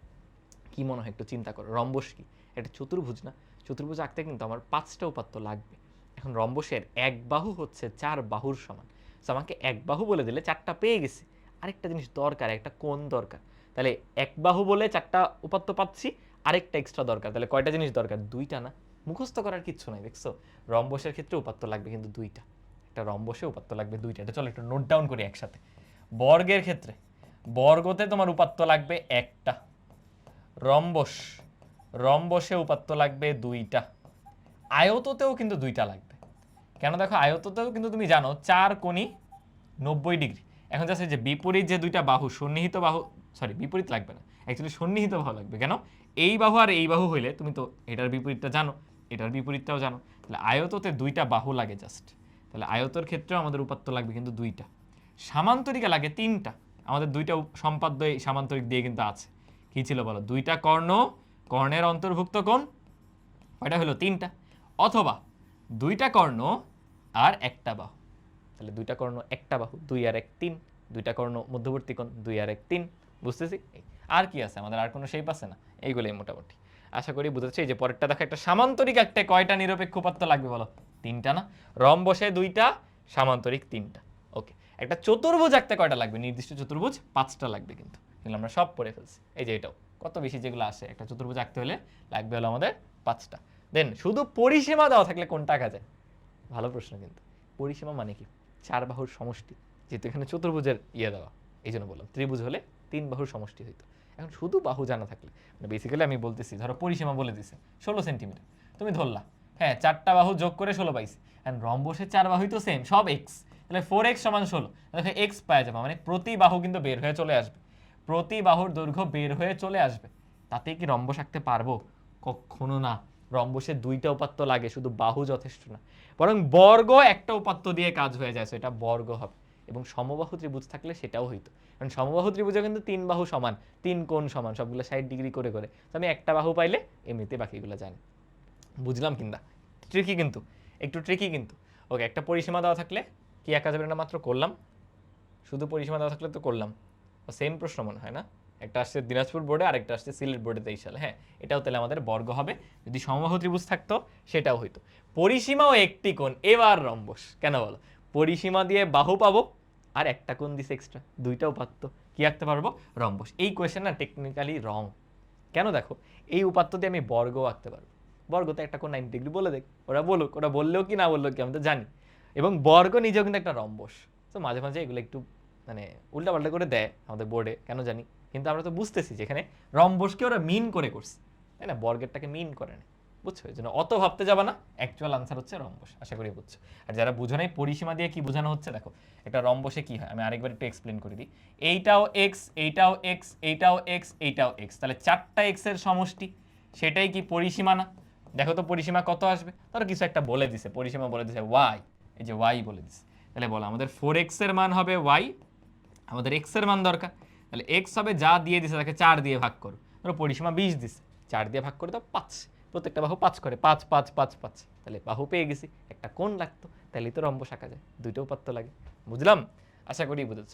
কি মনে হয়, একটু চিন্তা করো। রম্বস কি? এটা চতুর্ভুজ না? চতুর্ভুজ আঁকতে কিন্তু আমার পাঁচটা উপাত্ত লাগবে। এখন রম্বসের এক বাহু হচ্ছে চার বাহুর সমান। তো আমাকে এক বাহু বলে দিলে চারটা পেয়ে গেছি। আরেকটা জিনিস দরকার, একটা কোণ দরকার। তাহলে এক বাহু বলে চারটা উপাত্ত পাচ্ছি, আরেকটা এক্সট্রা দরকার। তাহলে কয়টা জিনিস দরকার? দুইটা না? মুখস্থ করার কিচ্ছু নাই, দেখছ? রম্বসের ক্ষেত্রে উপাত্ত লাগবে কিন্তু দুইটা। একটা রম্বসে উপাত্ত লাগবে দুইটা। এটা চলো, একটু নোট ডাউন করি একসাথে। বর্গের ক্ষেত্রে। বর্গতে তোমার উপাত্ত লাগবে একটা। রম্বস। রম্বসে উপাত্ত লাগবে দুইটা। আয়ততেও কিন্তু দুইটা লাগবে। কেন দেখো, আয়ততেও কিন্তু তুমি জানো, চার কোণই নব্বই ডিগ্রি। এখন যাচ্ছে যে বিপরীত যে দুইটা বাহু, সন্নিহিত বাহু সরি বিপরীত লাগবে না। অ্যাকচুয়ালি সন্নিহিত বাহু লাগবে। কেন? এই বাহু আর এই বাহু হইলে তুমি তো এটার বিপরীতটা জানো, এটার বিপরীতটাও জানো। তাহলে আয়ততে দুইটা বাহু লাগে জাস্ট। তাহলে আয়তর ক্ষেত্রেও আমাদের উপাত্ত লাগবে কিন্তু দুইটা। সামান্তরিকা লাগে তিনটা। আমাদের দুইটা সম্পাদ্য এই সামান্তরিক দিয়ে কিন্তু আছে। কি ছিল বলো? দুইটা কর্ণ, কর্ণের অন্তর্ভুক্ত কোণ, কয়টা হলো? তিনটা। অথবা দুইটা কর্ণ আর একটা বাহু। তাহলে দুইটা কর্ণ, একটা বাহু, দুই আর এক, তিন। দুইটা কর্ণ মধ্যবর্তী কোণ, দুই আর এক, তিন। বুঝতেছি? আর কি আছে? আমাদের আর কোনো শেপ আছে না? এইগুলোই মোটামুটি। আশা করি বুঝেছি? এই যে পরেরটা দেখো, একটা সামান্তরিক একটা কয়টা নিরপেক্ষ উপাত্ত লাগবে বলো? তিনটা না? রম্বসে দুইটা, সামান্তরিক তিনটা। ওকে একটা চতুর্ভুজ একটা কয়টা লাগবে? নির্দিষ্ট চতুর্ভুজ পাঁচটা লাগবে কিন্তু। এগুলো আমরা সব পড়ে ফেলছি। এই যে এটাও। কত বেশি যেগুলো আসে, একটা চতুর্ভুজ আঁকতে হলে লাগবে হলো আমাদের পাঁচটা। দেন শুধু পরিসীমা দেওয়া থাকলে কোনটা আঁকা যায়? ভালো প্রশ্ন কিন্তু। পরিসীমা মানে কি? চার বাহুর সমষ্টি, যেহেতু এখানে চতুর্ভুজের ইয়ে দেওয়া। এই জন্য বললাম, ত্রিভুজ হলে তিন বাহুর সমষ্টি হইতো। এখন শুধু বাহু জানা থাকলে মানে বেসিক্যালি আমি বলতেছি, ধরো পরিসীমা বলে দিছে, ষোলো সেন্টিমিটার। তুমি ধরলা হ্যাঁ চারটা বাহু যোগ করে ষোলো পাইছি। অ্যান্ড রম্বসের চার বাহুই তো সেম সব এক্স তাহলে ফোর এক্স সমান ষোলো। দেখো এক্স পাওয়া যাবে মানে প্রতি বাহু কিন্তু বের হয়ে চলে আসবে। প্রতি বাহুর দৈর্ঘ্য বের হয়ে চলে আসবে। তাতে কি রম্বস আঁকতে পারব? কখনো না। রম্বসের দুইটা উপাত্ত লাগে, শুধু বাহু যথেষ্ট না। বরং বর্গ একটা উপাত্ত দিয়ে কাজ হয়ে যায় এটা বর্গ হবে। এবং সমবাহু ত্রিভুজ থাকলে সেটাও হইতো। কারণ সমবাহু ত্রিভুজে কিন্তু তিন বাহু সমান, তিন কোণ সমান, সবগুলো ষাট ডিগ্রি করে করে। তো আমি একটা বাহু পাইলে এমনিতে বাকিগুলো জানি। বুঝলাম কিনা? ট্রিকি কিন্তু, একটু ট্রিকি কিন্তু। ওকে একটা পরিসীমা দেওয়া থাকলে কি একা যাবে না মাত্র করলাম? শুধু পরিসীমা দেওয়া থাকলে তো করলাম। সেম প্রশ্ন মনে হয় না? একটা আসছে দিনাজপুর বোর্ডে আরেকটা আসছে সিলেট বোর্ডে তেইশ সালে হ্যাঁ? এটাও তাহলে আমাদের বর্গ হবে। যদি সমবাহু ত্রিভুজ থাকতো, সেটাও হইতো। পরিসীমাও একটি কোণ। এবার রম্বস, কেন বলো? পরিসীমা দিয়ে বাহু পাবো, আর একটা কোণ দিছে এক্সট্রা দুইটাও পারতো কি আঁকতে পারব? রম্বস। এই কোয়েশ্চেন না টেকনিক্যালি রং কেন দেখো? এই উপাত্ত দিয়ে আমি বর্গ আঁকতে পারব। বর্গতে একটা কোন নাইনটি ডিগ্রি বলে দেখ। ওরা বলুক, ওরা বললেও কি না বললেও কি, আমি তো জানি। এবং বর্গ নিজেও কিন্তু একটা রম্বস। তো মাঝে মাঝে এগুলো একটু মানে উল্টাপাল্টা করে দেয় আমাদের বোর্ডে কেন জানি। কিন্তু আমরা তো বুঝতেছি যে এখানে রম্বসকে ওরা মিন করে করছে। তাই না? বর্গেরটাকে মিন করে না। বুঝছ? এই জন্য অত ভাবতে যাবা না। অ্যাকচুয়াল আনসার হচ্ছে রম্বস। আশা করি বুঝছ। আর যারা বুঝো নাই, পরিসীমা দিয়ে কি বোঝানো হচ্ছে, দেখো, একটা রম্বসে কি হয়? আমি আরেকবার একটু এক্সপ্লেন করে দিই। এইটাও এক্স এইটাও এক্স এইটাও এক্স এইটাও এক্স তাহলে চারটা এক্সের সমষ্টি, সেটাই কি পরিসীমা না? দেখো তো পরিসীমা কত আসবে? ধরো কিছু একটা বলে দিছে। পরিসীমা বলে দিছে ওয়াই এই যে ওয়াই বলে দিছে। তাহলে বলো, আমাদের ফোর এক্সের মান হবে ওয়াই আমাদের এক্সের মান দরকার। তাহলে এক্স হবে যা দিয়ে দিছে তাকে চার দিয়ে ভাগ করো। ধরো পরিসীমা বিশ দিছে, চার দিয়ে ভাগ করে দাও পাঁচ। প্রত্যেকটা বাহু পাঁচ করে, পাঁচ পাঁচ পাঁচ পাঁচ। তাহলে বাহু পেয়ে গেছি, একটা কোণ লাগতো তাহলেই তো রম্বস আঁকা যায় দুইটা উপাত্ত লাগে। বুঝলাম? আশা করি বুঝেছ।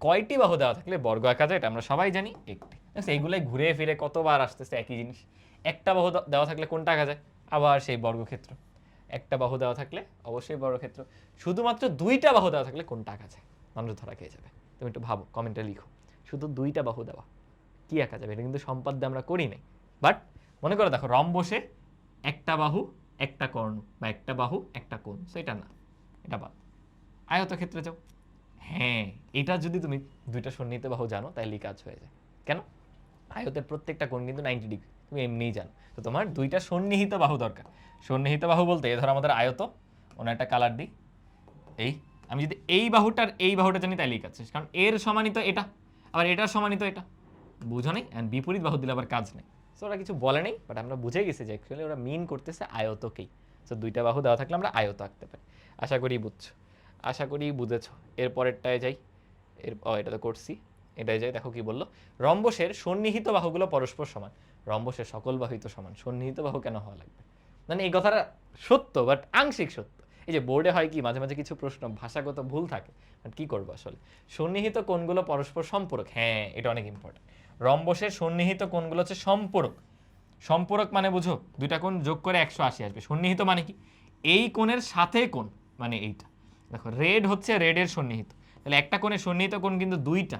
কয়টি বাহু দেওয়া থাকলে বর্গ আঁকা যায় এটা আমরা সবাই জানি, একটি। এইগুলাই ঘুরে ফিরে কতবার আসতেছে একই জিনিস। একটা বাহু দেওয়া থাকলে কোনটা আঁকা যায়? আবার সেই বর্গক্ষেত্র। একটা বাহু দেওয়া থাকলে অবশ্যই বর্গক্ষেত্র শুধুমাত্র দুইটা বাহু দেওয়া থাকলে কোনটা আঁকা যায়? মানুষ ধরা খেয়ে যাবে। তুমি একটু ভাবো কমেন্টে লিখো। শুধু দুইটা বাহু দেওয়া, কি আঁকা যাবে? এটা কিন্তু সম্পাদ্যে আমরা করি নাই। বাট মনে করো দেখো রম্বসে একটা বাহু, একটা কর্ণ, বা একটা বাহু, একটা কোণ সেটা না, এটা বাদ। আয়ত ক্ষেত্রে যাও। হ্যাঁ এটা যদি তুমি দুইটা সন্নিহিত বাহু জানো তাহলেই কাজ হয়ে যায়। কেন? আয়তের প্রত্যেকটা কোণ কিন্তু নাইনটি ডিগ্রি তুমি এমনিই জানো। তো তোমার দুইটা সন্নিহিত বাহু দরকার। সন্নিহিত বাহু বলতে এ ধরো আমাদের আয়ত অন্য একটা কালার দিই। এই, আমি যদি এই বাহুটার এই বাহুটা জানি তাহলেই কাজ শেষ। কারণ এর সমানিত এটা, আবার এটার সমানিত এটা। বুঝো নেই? অ্যান্ড বিপরীত বাহু দিলে আবার কাজ নেই। সো ওরা কিছু বলে নেই বাট আমরা বুঝে গেছি যে অ্যাকচুয়ালি ওরা মিন করতেছে আয়তকেই। সো দুইটা বাহু দেওয়া থাকলে আমরা আয়ত আঁকতে পারি। আশা করি বুঝছ। আশা করি বুঝেছ। এরপরেরটায় যাই। এর এটা তো করছি। এটাই যাই, দেখো কি বলল। রম্বসের সন্নিহিত বাহুগুলো পরস্পর সমান। রম্বসের সকল বাহুই তো সমান। সন্নিহিত বাহু কেন হওয়া লাগবে? মানে এই কথাটা সত্য বাট আংশিক সত্য। এই যে বোর্ডে হয় কি, মাঝে মাঝে কিছু প্রশ্ন, ভাষাগত ভুল থাকে বাট কি করব আসলে? সন্নিহিত কোণগুলো পরস্পর সম্পূরক। হ্যাঁ এটা অনেক ইম্পর্টেন্ট রম্বসের সন্নিহিত কোণগুলো হচ্ছে সম্পূরক। সম্পূরক মানে বুঝো, দুইটা কোণ যোগ করে একশো আশি আসবে। সন্নিহিত মানে কি? এই কোণের সাথে কোণ মানে এইটা। দেখো রেড হচ্ছে রেডের সন্নিহিত। তাহলে একটা কোণের সন্নিহিত কোণ কিন্তু দুইটা,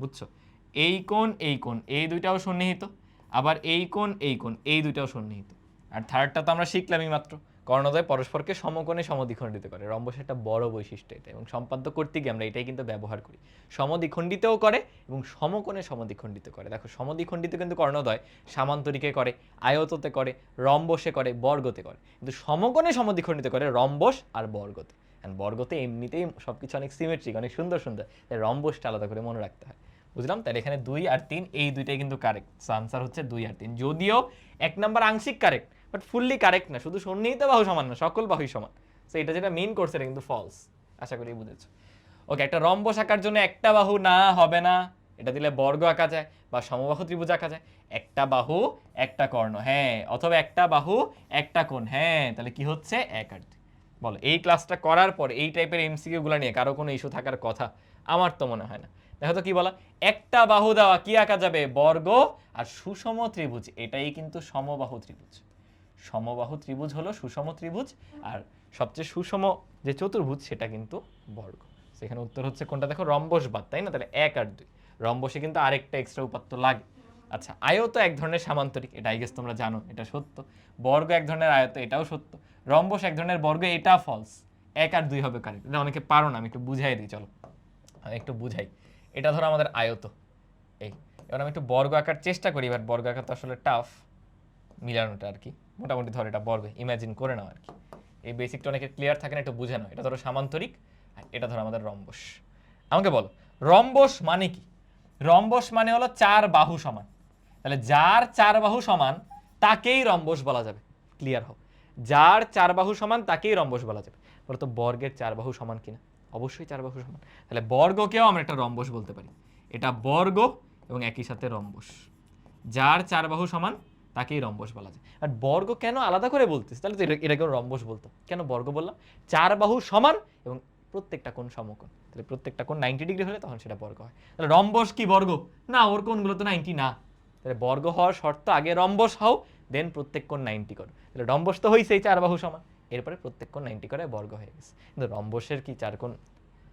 বুঝছ? এই কোণ এই কোণ, এই দুইটাও সন্নিহিত। আবার এই কোণ এই কোণ, এই দুইটাও সন্নিহিত। আর থার্ডটা তো আমরা শিখলামই মাত্র। কর্ণদ্বয় পরস্পরকে সমকোণে সমদ্বিখণ্ডিত করে। রম্বসের একটা বড় বৈশিষ্ট্য এটা এবং সম্পাদ্য করতে গিয়ে আমরা এটাই কিন্তু ব্যবহার করি। সমদ্বিখণ্ডিতও করে এবং সমকোণে সমদ্বিখণ্ডিত করে। দেখো, সমদ্বিখণ্ডিত কিন্তু কর্ণদ্বয় সামান্তরিকে করে, আয়ততে করে, রম্বসে করে, বর্গতে করে। কিন্তু সমকোণে সমদ্বিখণ্ডিত করে রম্বস আর বর্গতে। অ্যান্ড বর্গতে এমনিতেই সব কিছু অনেক সিমেট্রিক অনেক সুন্দর সুন্দর। তাই রম্বসটা আলাদা করে মনে রাখতে হয়। বুঝলাম? তাহলে এখানে দুই আর তিন, এই দুইটাই কিন্তু কারেক্ট আনসার হচ্ছে দুই আর তিন। যদিও এক নাম্বার আংশিক কারেক্ট বাট ফুললি কারেক্ট না। শুধু সন্নিহিত বাহু সমান না, সকল বাহুই সমান। সো এটা যেটা মেইন করছে, এটা কিন্তু ফলস আশা করি বুঝেছ। ওকে একটা রম্বস আঁকার জন্য একটা বাহু না, হবে না। এটা দিলে বর্গ আঁকা যায় বা সমবাহু ত্রিভুজ আঁকা যায়। একটা বাহু, একটা কর্ণ। হ্যাঁ অথবা একটা বাহু, একটা কোণ। হ্যাঁ তাহলে কি হচ্ছে? এক আর বলো, এই ক্লাসটা করার পর, এই টাইপের এমসিকিউ গুলো নিয়ে কারও কোনো ইস্যু থাকার কথা আমার তো মনে হয় না। দেখো তো কি বলা? একটা বাহু দেওয়া কি আঁকা যাবে? বর্গ আর সুষম ত্রিভুজ। এটাই কিন্তু সমবাহু ত্রিভুজ। সমবাহু ত্রিভুজ হলো সুষম ত্রিভুজ আর সবচেয়ে সুষম যে চতুর্ভুজ সেটা কিন্তু বর্গ। সেখানে উত্তর হচ্ছে কোনটা? দেখো রম্বস বাদ তাই না? তাহলে এক আর দুই। রম্বসে কিন্তু আরেকটা এক্সট্রা উপাত্ত লাগে। আচ্ছা আয়ত এক ধরনের সামান্তরিক। এটা আই গেস তোমরা জানো, এটা সত্য। বর্গ এক ধরনের আয়ত এটাও সত্য। রম্বস এক ধরনের বর্গ, এটা ফলস এক আর দুই হবে কারেক্ট এটা অনেকে পারো না, আমি একটু বুঝাই দিই, চলো। আমি একটু বুঝাই। এটা ধরো আমাদের আয়ত। এই, এবার আমি একটু বর্গ আঁকার চেষ্টা করি এবার বর্গ আঁকা তো আসলে টাফ মিলানোটা আর কি। মোটামুটি ধর এটা বর্গ ইমাজিন করে নাও আর কি। এই বেসিকটা অনেকে ক্লিয়ার থাকে না, একটু বুঝে নাও। এটা ধরো সামান্তরিক, আর এটা ধরো আমাদের রম্বস। আমাকে বলো, রম্বস মানে কি? রম্বস মানে হলো চার বাহু সমান। তাহলে যার চার বাহু সমান, তাকেই রম্বস বলা যাবে। ক্লিয়ার হোক যার চার বাহু সমান, তাকেই রম্বস বলা যাবে। বলো তো বর্গের চার বাহু সমান কিনা? অবশ্যই চার বাহু সমান। তাহলে বর্গকেও আমরা একটা রম্বস বলতে পারি। এটা বর্গ এবং একই সাথে রম্বস। যার চার বাহু সমান, তাকেই রম্বস বলা যায়। আর বর্গ কেন আলাদা করে বলতেছে? তাহলে তো এটা, এটাকেও রম্বস বলতো। কেন বর্গ বললাম? চার বাহু সমান এবং প্রত্যেকটা কোণ সমকোণ। তাহলে প্রত্যেকটা কোণ নাইনটি ডিগ্রি হলে তখন সেটা বর্গ হয়। তাহলে রম্বস কি বর্গ? না, ওর কোণগুলো তো নাইনটি না। তাহলে বর্গ হওয়ার শর্ত আগে রম্বস হও দেন প্রত্যেক কোণ নাইনটি করো। তাহলে রম্বস তো হয়েছেই চার বাহু সমান। এরপরে প্রত্যেক কোণ নাইনটি করে বর্গ হয়ে গেছে। কিন্তু রম্বসের কি চার কোণ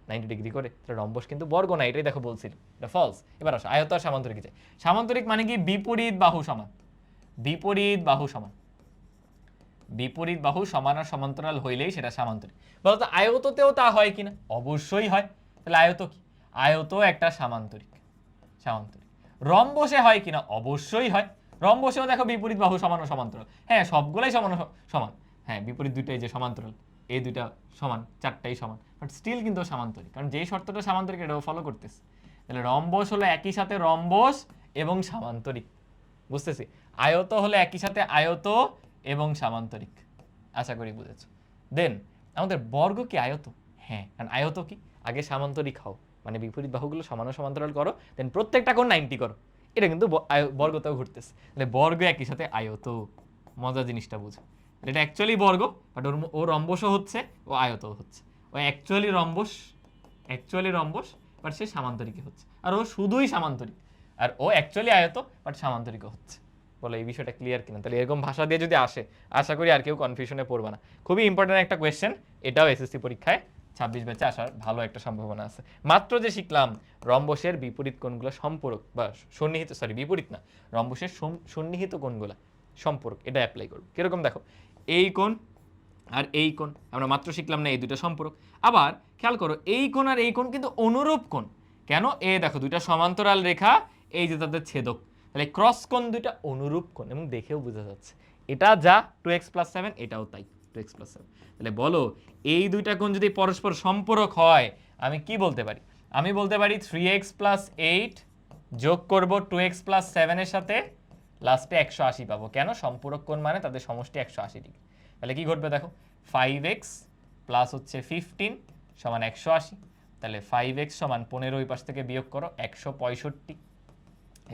নাইনটি ডিগ্রি করে? তাহলে রম্বস কিন্তু বর্গ না, এটাই দেখো বলছিল এটা ফলস এবার আসো আয়ত আর সামান্তরিক চাই সামান্তরিক মানে কি? বিপরীত বাহু সমান। বিপরীত বাহু সমান। বিপরীত বাহু সমান আর সমান্তরাল হইলেই সেটা সামান্তরিক। বলতো আয়ততেও তা হয় কিনা? অবশ্যই হয়। তাহলে আয়ত কি? আয়ত একটা সামান্তরিক। সামান্তরিক। রম্বসে হয় কিনা? অবশ্যই হয়। রম্বসেও দেখো বিপরীত বাহু সমান ও সমান্তরাল। হ্যাঁ সবগুলাই সমান সমান। হ্যাঁ বিপরীত দুইটাই যে সমান্তরাল, এই দুইটা সমান, চারটাই সমান। বাট স্টিল কিন্তু সামান্তরিক, কারণ যেই শর্তটা সামান্তরিক, এটাও ফলো করতেছে। তাহলে রম্বস হলো একই সাথে রম্বস এবং সামান্তরিক। বুঝতেছি? আয়ত হলো একই সাথে আয়ত এবং সামান্তরিক। আশা করি বুঝেছ। দেন আমাদের বর্গ কি আয়ত? হ্যাঁ কারণ আয়ত কি? আগে সামান্তরিক হও মানে বিপরীত বাহুগুলো সমান সমান্তরাল করো দেন প্রত্যেকটা কোণ নাইনটি করো। এটা কিন্তু বর্গতেও ঘুরতেছে। তাহলে বর্গ একই সাথে আয়ত। মজা জিনিসটা বুঝো। এটা অ্যাকচুয়ালি বর্গ বাট ওর ও রম্বসও হচ্ছে, ও আয়তও হচ্ছে। ও actually rhombus actually rhombus but সে সামান্তরিকই হচ্ছে। আর ও শুধুই সামান্তরিক। আর ও অ্যাকচুয়ালি আয়ত বাট সামান্তরিকও হচ্ছে। বলো, এই বিষয়টা ক্লিয়ার কিনা? তাহলে এরকম ভাষা দিয়ে যদি আসে, আশা করি আর কেউ কনফিউশনে পড়বে না। খুবই ইম্পর্টেন্ট একটা কোয়েশ্চেন এটাও এসএসসি পরীক্ষায় ছাব্বিশ ব্যাচে আসার ভালো একটা সম্ভাবনা আছে। মাত্র যে শিখলাম, রম্বসের বিপরীত কোণগুলো সম্পর্ক বা সন্নিহিত সরি বিপরীত না, রম্বসের সন্নিহিত কোণগুলা সম্পর্ক, এটা অ্যাপ্লাই করব। কীরকম দেখো? এই কোণ আর এই কোণ। আমরা মাত্র শিখলাম না এই দুটো সম্পর্ক। আবার খেয়াল করো, এই কোণ আর এই কোণ কিন্তু অনুরূপ কোণ। কেন? এ দেখো, দুইটা সমান্তরাল রেখা, এই যে তাদের ছেদক। তাহলে ক্রস কোণ দুইটা অনুরূপ কোণ, এবং দেখেও বোঝা যাচ্ছে। এটা যা টু এক্স প্লাস সেভেন এটাও তাই টু এক্স প্লাস সেভেন তাহলে বলো, এই দুইটা কোণ যদি পরস্পর সম্পূরক হয়, আমি কি বলতে পারি? আমি বলতে পারি থ্রি এক্স প্লাস এইট যোগ করব টু এক্স প্লাস সেভেনের সাথে লাস্টে একশো আশি পাবো। কেন? সম্পূরক কোণ মানে তাদের সমষ্টি একশো আশি ডিগ্রি। তাহলে কি ঘটবে দেখো? ফাইভ এক্স প্লাস হচ্ছে ফিফটিন সমান একশো আশি। তাহলে ফাইভ এক্স সমান পনেরো ওই পাশ থেকে বিয়োগ করো, একশো পঁয়ষট্টি।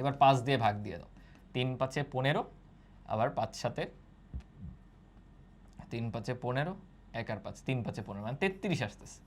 এবার পাঁচ দিয়ে ভাগ দিয়ে দাও। তিন পাঁচে পনেরো, আবার পাঁচ সাথে তিন পাঁচে পনেরো, এক আর পাঁচ, তিন পাঁচে পনেরো মানে তেত্রিশ আসতেছে।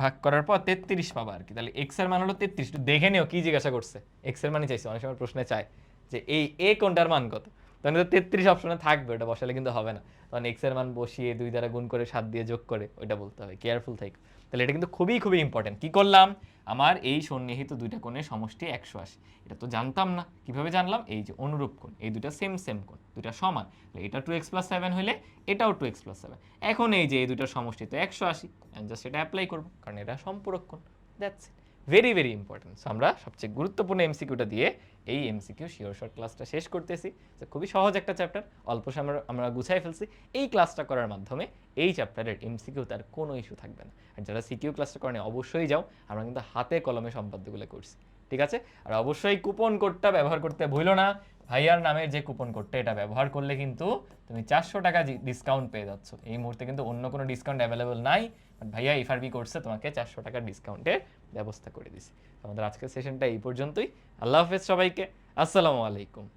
ভাগ করার পর তেত্রিশ পাবা আর কি। তাহলে এক্সের মান হলো তেত্রিশ। দেখে নিও কি জিজ্ঞাসা করছে। এক্সের মানে চাইছে, অনেক সময় প্রশ্নে চায়। যে এই, এ কোনটার মান কত? তখন তো তেত্রিশ অপশনে থাকবে, ওটা বসালে কিন্তু হবে না। তখন এক্সের মান বসিয়ে দুই দ্বারা গুণ করে সাত দিয়ে যোগ করে, ওইটা বলতে হবে। কেয়ারফুল থাকো তাহলে এটা কিন্তু খুবই খুবই ইম্পর্টেন্ট কি করলাম? আমার এই সন্নিহিত দুইটা কোণের সমষ্টি একশো আশি। এটা তো জানতাম না। কীভাবে জানলাম? এই যে অনুরূপ কোণ। এই দুটা সেম সেম কোণ। দুটা সমান। তাহলে এটা টু এক্স প্লাস সেভেন হলে এটাও টু এক্স প্লাস সেভেন এখন এই যে এই দুটার সমষ্টি তো একশো আশি। আমি জাস্ট এটা অ্যাপ্লাই করব। কারণ এটা সম্পূরক কোণ। দ্যাটস ভেরি ভেরি ইম্পর্টেন্ট আমরা সবচেয়ে গুরুত্বপূর্ণ এমসিকিউটা দিয়ে এই এমসিকিউ শিওর শর্ট ক্লাসটা শেষ করতেছি। তো খুবই সহজ একটা চ্যাপ্টার অল্প সময় আমরা- গুছাই ফেলছি। এই ক্লাসটা করার মাধ্যমে এই চ্যাপ্টারের এমসিকিউ তার কোনো ইস্যু থাকবে না। আর যারা সিকিউ ক্লাসটা করেন, অবশ্যই যাও। আমরা কিন্তু হাতে কলমে সম্পাদ্যগুলো করছি। ঠিক আছে? আর অবশ্যই কুপন কোডটা ব্যবহার করতে ভুলো না। ভাইয়ার নামের যে কুপন কোডটা এটা ব্যবহার করলে কিন্তু তুমি চারশো টাকা ডিসকাউন্ট পেয়ে যাচ্ছ। এই মুহূর্তে কিন্তু অন্য কোনো ডিসকাউন্ট অ্যাভেলেবল নাই। বাট ভাইয়া এফআরবি করছে তোমাকে চারশো টাকার ডিসকাউন্টের ব্যবস্থা করে দিছি আমাদের আজকের সেশনটা এই পর্যন্তই। আল্লাহ হাফেজ সবাইকে। আসসালামু আলাইকুম।